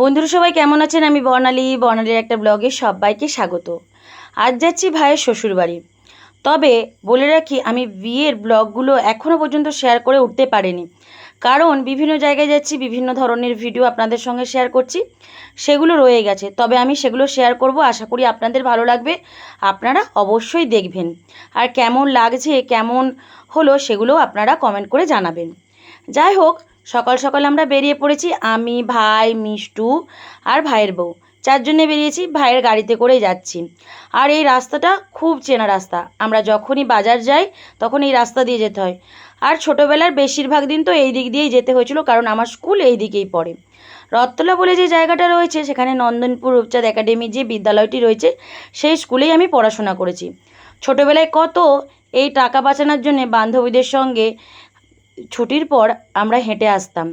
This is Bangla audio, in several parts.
বন্ধুরা সবাই কেমন আছেন? আমি বর্ণালী। বর্ণালীর একটা ব্লগে সবাইকে স্বাগত। আজ যাচ্ছি ভাইয়ের শ্বশুরবাড়ি তবে বলে রাখি, আমি বিয়ের ব্লগগুলো এখনও পর্যন্ত শেয়ার করে উঠতে পারিনি। কারণ বিভিন্ন জায়গায় যাচ্ছি, বিভিন্ন ধরনের ভিডিও আপনাদের সঙ্গে শেয়ার করছি, সেগুলো রয়ে গেছে। তবে আমি সেগুলো শেয়ার করব। আশা করি আপনাদের ভালো লাগবে। আপনারা অবশ্যই দেখবেন। আর কেমন লাগছে, কেমন হলো সেগুলো আপনারা কমেন্ট করে জানাবেন। যাই হোক সকাল সকাল আমরা বেরিয়ে পড়েছি আমি, ভাই, মিষ্টু আর ভাইয়ের বউ। চারজনে বেরিয়েছি, ভাইয়ের গাড়িতে করেই যাচ্ছি। আর এই রাস্তাটা খুব চেনা রাস্তা। আমরা যখনই বাজার যাই, তখন এই রাস্তা দিয়ে যেতে হয়। আর ছোটোবেলার বেশিরভাগ দিন তো এই দিক দিয়েই যেতে হয়েছিল, কারণ আমার স্কুল এই দিকেই পড়ে। রথতলা বলে যে জায়গাটা রয়েছে, সেখানে নন্দনপুর রূপচাঁদ একাডেমি যে বিদ্যালয়টি রয়েছে, সেই স্কুলেই আমি পড়াশোনা করেছি। ছোটোবেলায় কত এই টাকা বাঁচানোর জন্যে বান্ধবীদের সঙ্গে ছুটির পর আমরা হেঁটে আসতাম,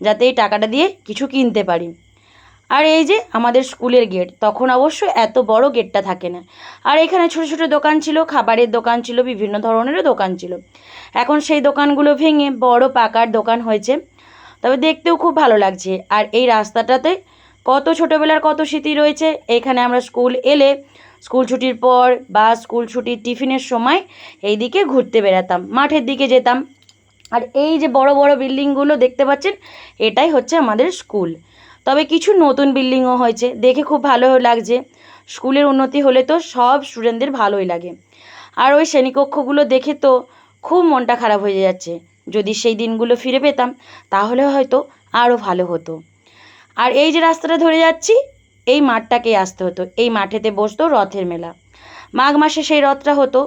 যাতে এই টাকাটা দিয়ে কিছু কিনতে পারি। আর এই যে আমাদের স্কুলের গেট তখন অবশ্য এত বড় গেটটা থাকে না। আর এখানে ছোট ছোট দোকান ছিল, খাবারের দোকান ছিল, বিভিন্ন ধরনেরও দোকান ছিল। এখন সেই দোকানগুলো ভেঙে বড় পাকার দোকান হয়েছে। তবে দেখতেও খুব ভালো লাগছে। আর এই রাস্তাটাতে কত ছোটোবেলার কত স্মৃতি রয়েছে। এখানে আমরা স্কুল এলে স্কুল ছুটির পর বা স্কুল ছুটির টিফিনের সময় এই দিকে ঘুরতে বেড়াতাম। মাঠের দিকে যেতাম। আর এই যে বড় বড় বিল্ডিংগুলো দেখতে পাচ্ছেন, এটাই হচ্ছে আমাদের স্কুল। তবে কিছু নতুন বিল্ডিংও হয়েছে, দেখে খুব ভালো লাগছে। স্কুলের উন্নতি হলে তো সব স্টুডেন্টদের ভালোই লাগে। আর ওই শ্রেণীকক্ষগুলো দেখে তো খুব মনটা খারাপ হয়ে যাচ্ছে। যদি সেই দিনগুলো ফিরে পেতাম, তাহলে হয়তো আরও ভালো হতো। আর এই যে রাস্তাটা ধরে যাচ্ছি, এই মাঠটাকেই আসতে হতো। এই মাঠেতে বসতো রথের মেলা। মাঘ মাসে সেই রথটা হতো।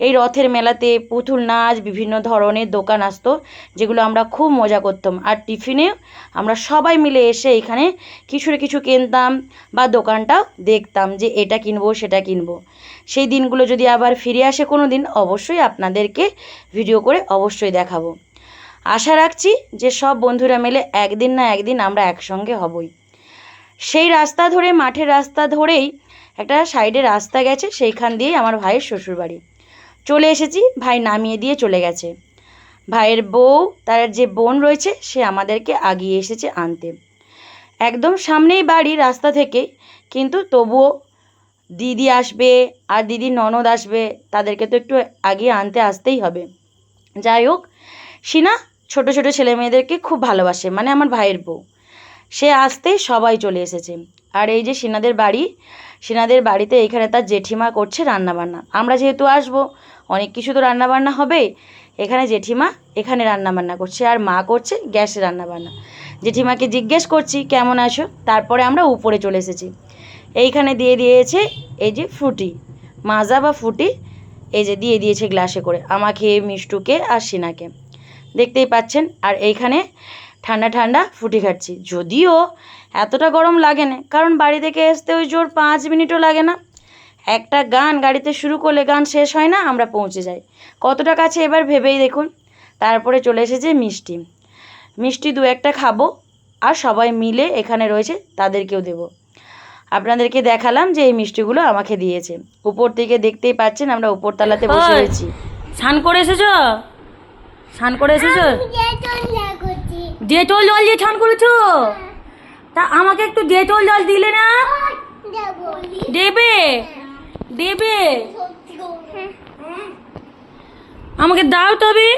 এই রথের মেলাতে পুতুল, নাচ, বিভিন্ন ধরনের দোকান আসতো, যেগুলো আমরা খুব মজা করতাম। আর টিফিনে আমরা সবাই মিলে এসে এখানে কিছু না কিছু কিনতাম বা দোকানটাও দেখতাম যে এটা কিনবো, সেটা কিনবো। সেই দিনগুলো যদি আবার ফিরে আসে কোনো দিন, অবশ্যই আপনাদেরকে ভিডিও করে অবশ্যই দেখাবো। আশা রাখছি যে সব বন্ধুরা মিলে একদিন না একদিন আমরা একসঙ্গে হবই। সেই রাস্তা ধরে, মাঠের রাস্তা ধরেই একটা সাইডে রাস্তা গেছে, সেইখান দিয়েই আমার ভাইয়ের শ্বশুরবাড়ি। চলে এসেছি, ভাই নামিয়ে দিয়ে চলে গেছে। ভাইয়ের বউ, তার যে বোন রয়েছে, সে আমাদেরকে আগিয়ে এসেছে আনতে। একদম সামনেই বাড়ি রাস্তা থেকে, কিন্তু তবুও দিদি আসবে আর দিদি ননদ আসবে, তাদেরকে তো একটু আগিয়ে আনতে আসতেই হবে। যাই হোক, সিনা ছোট ছোট ছেলে মেয়েদেরকে খুব ভালোবাসে মানে আমার ভাইয়ের বউ। সে আসতেই সবাই চলে এসেছে। আর এই যে সিনাদের বাড়ি সিনাদের বাড়িতে এখানে তার জেঠিমা করছে রান্নাবান্না। আমরা যেহেতু আসব, অনেক কিছু তো রান্নাবান্না হবে। এখানে জেঠিমা এখানে রান্নাবান্না করছে আর মা করছে গ্যাসে রান্নাবান্না। জেঠিমাকে জিজ্ঞেস করছি, কেমন আছো? তারপরে আমরা উপরে চলে এসেছি। এইখানে দিয়ে দিয়েছে এই যে ফ্রুটি মাজা বা ফ্রুটি এই যে দিয়ে দিয়েছে গ্লাসে করে, আমাকে, মিষ্টুকে আর সিনাকে। দেখতেই পাচ্ছেন, আর এইখানে ঠান্ডা ঠান্ডা ফুটি খাচ্ছি। যদিও এতটা গরম লাগে না কারণ বাড়ি থেকে আসতে ওই জোর পাঁচ মিনিটও লাগে না। একটা গান গাড়িতে শুরু করলে গান শেষ হয় না আমরা পৌঁছে যাই। কতটা কাছে এবার ভেবেই দেখুন। তারপরে চলে এসেছে মিষ্টি। মিষ্টি দু একটা খাব আর সবাই মিলে এখানে রয়েছে তাদেরকেও দেবো। আপনাদেরকে দেখালাম যে এই মিষ্টিগুলো আমাকে দিয়েছে। উপর থেকে দেখতেই পাচ্ছেন আমরা উপর তলাতে বসে। রয়েছি। স্নান করে এসেছ? স্নান করে এসেছ? ডেটল জল দিয়ে স্নান করেছ? তা আমাকে একটু ডেটল জল দিলে না? দেবে? দেবে? আমাকে দাও তবে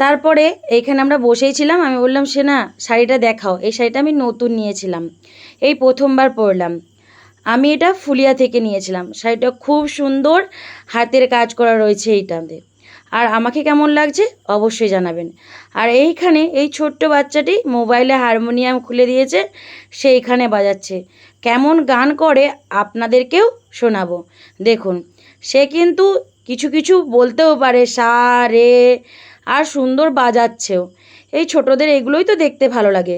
তারপরে এইখানে আমরা বসেই ছিলাম, আমি বললাম সে না শাড়িটা দেখাও। এই শাড়িটা আমি নতুন নিয়েছিলাম। এই প্রথমবার পরলাম। আমি এটা ফুলিয়া থেকে নিয়েছিলাম। শাড়িটা খুব সুন্দর, হাতের কাজ করা রয়েছে এইটাতে। আর আমাকে কেমন লাগছে অবশ্যই জানাবেন। আর এইখানে এই ছোট্ট বাচ্চাটি মোবাইলে হারমোনিয়াম খুলে দিয়েছে, সেইখানে বাজাচ্ছে। কেমন গান করে আপনাদেরকেও শোনাবো। দেখুন, সে কিন্তু কিছু কিছু বলতেও পারে, সা, রে, আর সুন্দর বাজাচ্ছেও। এই ছোটদের এগুলোই তো দেখতে ভালো লাগে।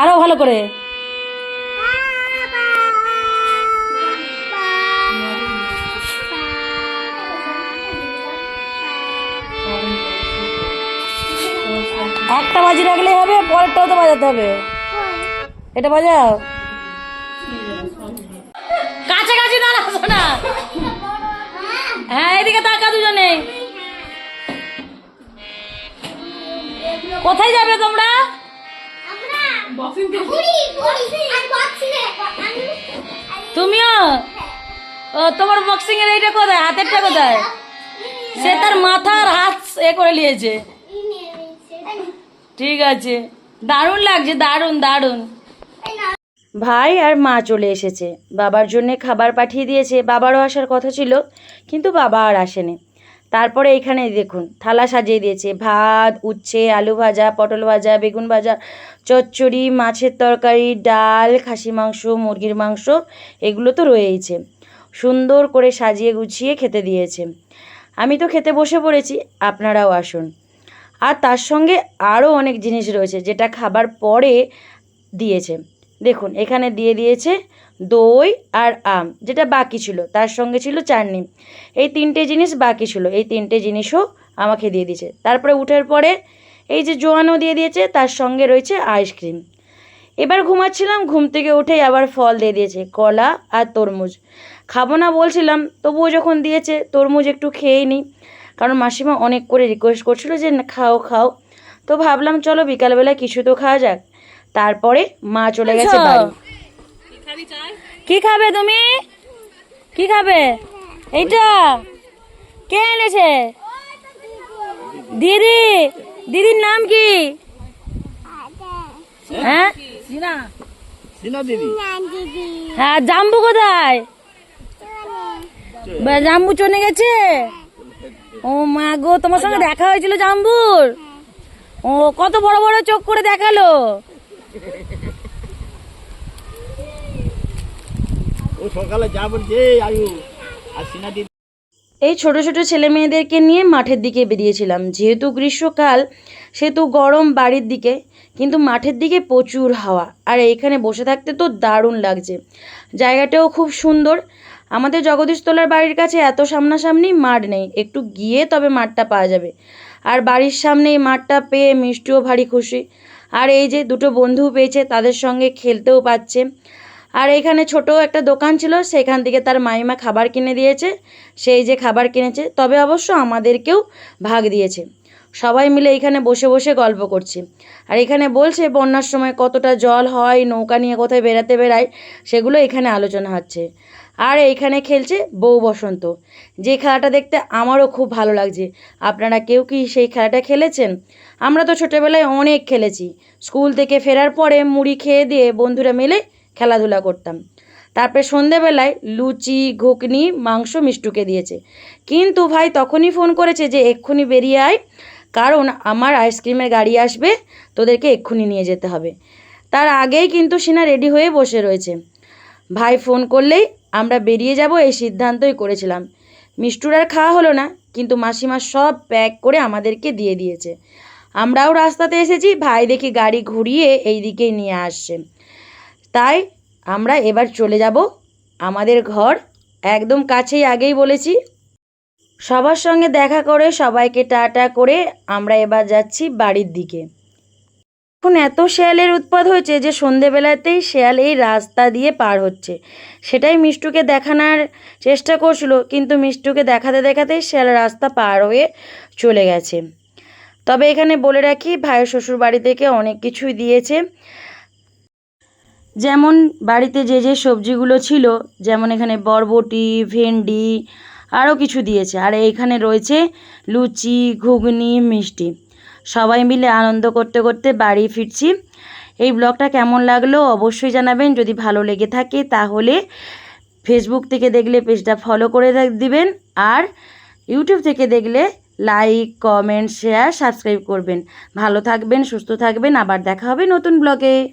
আরও ভালো করে। একটা বাজি রাখলে হবে, পরেরটাও তো বাজাতে হবে। এটা বাজাও। কাছাকাছি না। হ্যাঁ এদিকে তাকা দুজনে। কোথায় যাবে তোমরা? তুমিও? ও তোমার বক্সিং এর এইটা কোথায়? হাতেরটা কোথায়? সে তার মাথার হাত এ করে নিয়েছে। ঠিক আছে। দারুণ লাগছে দারুণ দারুণ। ভাই আর মা চলে এসেছে। বাবার জন্য খাবার পাঠিয়ে দিয়েছে। বাবারও আসার কথা ছিল কিন্তু বাবা আর আসেনি। তারপরে এখানে দেখুন, থালা সাজিয়ে দিয়েছে। ভাত, উচ্ছে, আলু ভাজা, পটল ভাজা, বেগুন ভাজা, চচ্চড়ি, মাছের তরকারি, ডাল, খাসি মাংস, মুরগির মাংস, এগুলো তো রয়েইছে। সুন্দর করে সাজিয়ে গুছিয়ে খেতে দিয়েছে। আমি তো খেতে বসে পড়েছি, আপনারাও আসুন। আর তার সঙ্গে আরও অনেক জিনিস রয়েছে, যেটা খাবার পরে দিয়েছে। দেখুন, এখানে দিয়ে দিয়েছে দই আর আম যেটা বাকি ছিল তার সঙ্গে ছিল চাটনি। এই তিনটে জিনিস বাকি ছিল এই তিনটে জিনিসও আমাকে দিয়ে দিয়েছে। তারপরে উঠার পরে এই যে জোয়ানও দিয়ে দিয়েছে তার সঙ্গে রয়েছে আইসক্রিম। এবার ঘুমাচ্ছিলাম ঘুম থেকে উঠেই আবার ফল দিয়ে দিয়েছে কলা আর তরমুজ। খাব না বলছিলাম তবুও যখন দিয়েছে তরমুজ একটু খেয়েই নিই কারণ মাসিমা অনেক করে রিকোয়েস্ট করছিল যে খাও খাও। তো ভাবলাম চলো বিকালবেলা কিছু তো খাওয়া যাক। তারপরে মা চলে গেছে বাড়ি। কি খাবে তুমি? কি খাবে? এইটা। কে এনেছে? দিদি। দিদির নাম কি? হ্যাঁ? হ্যাঁ জাম্বু কোথায়? জাম্বু চলে গেছে? ও মা গো তোমার সঙ্গে দেখা হয়েছিল জাম্বুর? ও কত বড় বড় চোখ করে দেখাল। ও সকালে যা বলছে আয়ু। আর এই ছোট ছোট ছেলে মেয়েদেরকে নিয়ে মাঠের দিকে বেরিয়েছিলাম। যেহেতু গ্রীষ্মকাল, সেহেতু গরম বাড়ির দিকে, কিন্তু মাঠের দিকে প্রচুর হাওয়া। আর এইখানে বসে থাকতে তো দারুণ লাগছে। জায়গাটাও খুব সুন্দর। আমাদের জগদীশতলার বাড়ির কাছে এত সামনাসামনি মাঠ নেই। একটু গিয়ে তবে মাঠটা পাওয়া যাবে। আর বাড়ির সামনে এই মাঠটা পেয়ে মিষ্টিও ভারী খুশি। আর এই যে দুটো বন্ধু পেয়েছে, তাদের সঙ্গে খেলতেও পাচ্ছে। আর এখানে ছোট একটা দোকান ছিল, সেখান থেকে তার মাইমা খাবার কিনে দিয়েছে। সেই যে খাবার কিনেছে, তবে অবশ্য আমাদেরকেও ভাগ দিয়েছে। সবাই মিলে এখানে বসে বসে গল্প করছি। আর এখানে বলছে, বন্যার সময় কতটা জল হয়, নৌকা নিয়ে কোথায় বেড়াতে বেড়ায়, সেগুলো এখানে আলোচনা হচ্ছে। আর এইখানে খেলছে বউ বসন্ত। যে খেলাটা দেখতে আমারও খুব ভালো লাগছে। আপনারা কেউ কি সেই খেলাটা খেলেছেন? আমরা তো ছোটোবেলায় অনেক খেলেছি। স্কুল থেকে ফেরার পরে মুড়ি খেয়ে দিয়ে বন্ধুরা মিলে খেলাধুলা করতাম। তারপরে সন্ধেবেলায় লুচি, ঘুগনি, মাংস মিষ্টুকে দিয়েছে। কিন্তু ভাই তখনই ফোন করেছে যে, এক্ষুনি বেরিয়ে আয়, কারণ আমার আইসক্রিমের গাড়ি আসবে, তোদেরকে এক্ষুনি নিয়ে যেতে হবে। তার আগেই কিন্তু সিনা রেডি হয়ে বসে রয়েছে। ভাই ফোন করলেই আমরা বেরিয়ে যাব এই সিদ্ধান্তই করেছিলাম। মিষ্টুর আর খাওয়া হলো না, কিন্তু মাসিমা সব প্যাক করে আমাদেরকে দিয়ে দিয়েছে। আমরাও রাস্তাতে এসেছি, ভাই দেখি গাড়ি ঘুরিয়ে এই দিকেই নিয়ে আসছে। তাই আমরা এবার চলে যাব আমাদের ঘর একদম কাছেই আগেই বলেছি। সবার সঙ্গে দেখা করে সবাইকে টাটা করে আমরা এবার যাচ্ছি বাড়ির দিকে। এখন এত শেয়ালের উৎপাত হয়েছে যে সন্ধেবেলাতেই শেয়াল এই রাস্তা দিয়ে পার হচ্ছে। সেটাই মিষ্টুকে দেখানোর চেষ্টা করছিল, কিন্তু মিষ্টুকে দেখাতে দেখাতেই শেয়াল রাস্তা পার হয়ে চলে গেছে। তবে এখানে বলে রাখি, ভাইয়ের শ্বশুর বাড়ি থেকে অনেক কিছুই দিয়েছে। যেমন বাড়িতে যে যে সবজিগুলো ছিল, যেমন এখানে বরবটি, ভেন্ডি, আরও কিছু দিয়েছে। আর এইখানে রয়েছে লুচি, ঘুগনি, মিষ্টি। সবাই মিলে আনন্দ করতে করতে বাড়ি ফিরছি। এই ব্লগটা কেমন লাগল অবশ্যই জানাবেন। যদি ভালো লেগে থাকে তাহলে ফেসবুক থেকে দেখলে পেজটা ফলো করে দিবেন আর ইউটিউব থেকে দেখলে লাইক কমেন্ট শেয়ার সাবস্ক্রাইব করবেন। ভালো থাকবেন, সুস্থ থাকবেন। আবার দেখা হবে নতুন ব্লগে।